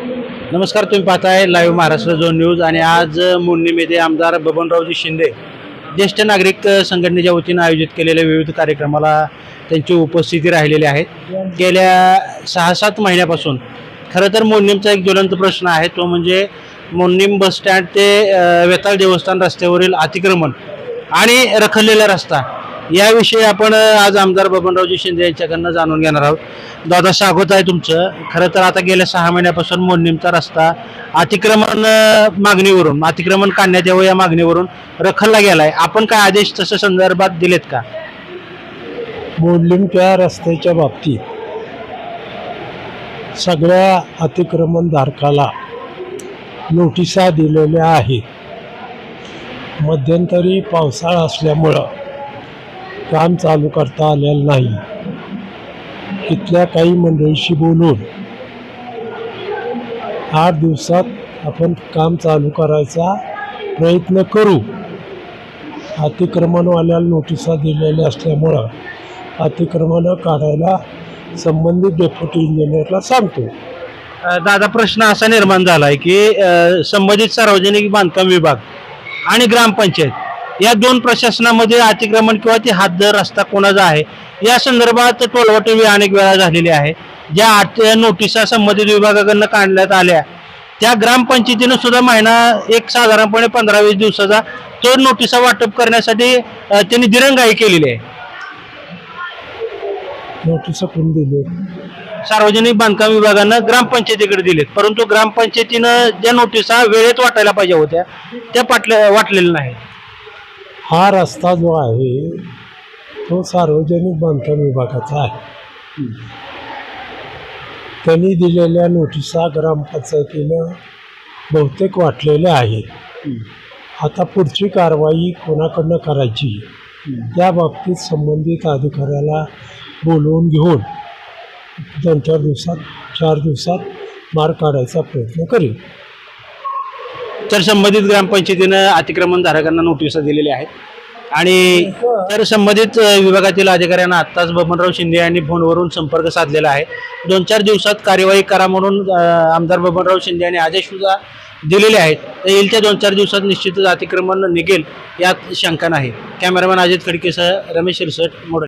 नमस्कार तुम्ही पाहताय लाईव्ह महाराष्ट्र झोन न्यूज आणि आज मुन्नीमध्ये आमदार बबनरावजी शिंदे ज्येष्ठ नागरिक संघटनेच्या वतीनं आयोजित केलेल्या विविध कार्यक्रमाला त्यांची उपस्थिती राहिलेली आहे. गेल्या सहा सात महिन्यापासून खरं तर मोडणीमचा एक ज्वलंत प्रश्न आहे तो म्हणजे मोडणीम बसस्टँड ते वेताळ देवस्थान रस्त्यावरील अतिक्रमण आणि रखडलेला रस्ता याविषयी आपण आज आमदार बबनरावजी शिंदे यांच्याकडनं जाणून घेणार आहोत. दादा स्वागत आहे तुमचं. खरं तर आता गेल्या सहा महिन्यापासून मोडणीमचा रस्ता अतिक्रमण मागणीवरून अतिक्रमण काढण्यात यावं या मागणीवरून रखलला गेलाय. आपण काय आदेश तसं संदर्भात दिलेत का? मोडलिमच्या रस्त्याच्या बाबतीत सगळ्या अतिक्रमणधारकाला नोटिसा दिलेल्या आहेत. मध्यंतरी पावसाळा असल्यामुळं काम चालू करता आलेलं नाही. इथल्या काही मंडळीशी बोलून आठ दिवसात आपण काम चालू करायचा प्रयत्न करू. अतिक्रमणवाल्याला नोटिसा दिलेल्या असल्यामुळं अतिक्रमणं काढायला संबंधित डेप्युटी इंजिनियरला सांगतो. दादा प्रश्न असा निर्माण झाला आहे की संबंधित सार्वजनिक बांधकाम विभाग आणि ग्रामपंचायत या दोन प्रशासनामध्ये अतिक्रमण किंवा ती हात रस्ता कोणाचा आहे या संदर्भात टोलवाटोवी अनेक वेळा झालेली आहे. ज्या आठ नोटिसा संबंधित विभागाकडनं काढण्यात आल्या. त्या ग्रामपंचायतीनं सुद्धा महिना एक साधारणपणे पंधरा वीस दिवसाचा तो नोटिसा वाटप करण्यासाठी त्यांनी दिरंगाई केलेली आहे. नोटिसा कोण दिली? सार्वजनिक बांधकाम विभागानं ग्रामपंचायतीकडे दिलेत. परंतु ग्रामपंचायतीनं ज्या नोटिसा वेळेत वाटायला पाहिजे होत्या त्या पाटल्या वाटलेल्या नाही हा रस्ता जो आहे तो सार्वजनिक बांधकाम विभागाचा आहे. त्यांनी दिलेल्या नोटिसा ग्रामपंचायतीनं बहुतेक वाटलेल्या आहेत. आता पुढची कारवाई कोणाकडनं करायची त्या बाबतीत संबंधित अधिकाऱ्याला बोलवून घेऊन दोन चार दिवसात चार दिवसात मार काढायचा प्रयत्न करेल तर संबंधित ग्रामपंचायतीनं अतिक्रमण धारकांना नोटिसा दिलेल्या आहेत. आणि तर संबंधित विभागातील अधिकाऱ्यांना आत्ताच बबनराव शिंदे यांनी फोनवरून संपर्क साधलेला आहे. दोन चार दिवसात कार्यवाही करा म्हणून आमदार बबनराव शिंदे यांनी आदेश सुद्धा दिलेले आहेत. तर येईल त्या दोन चार दिवसात निश्चितच अतिक्रमण निघेल यात शंका नाही. कॅमेरामॅन अजित खडकेसह रमेश शिरसट मोड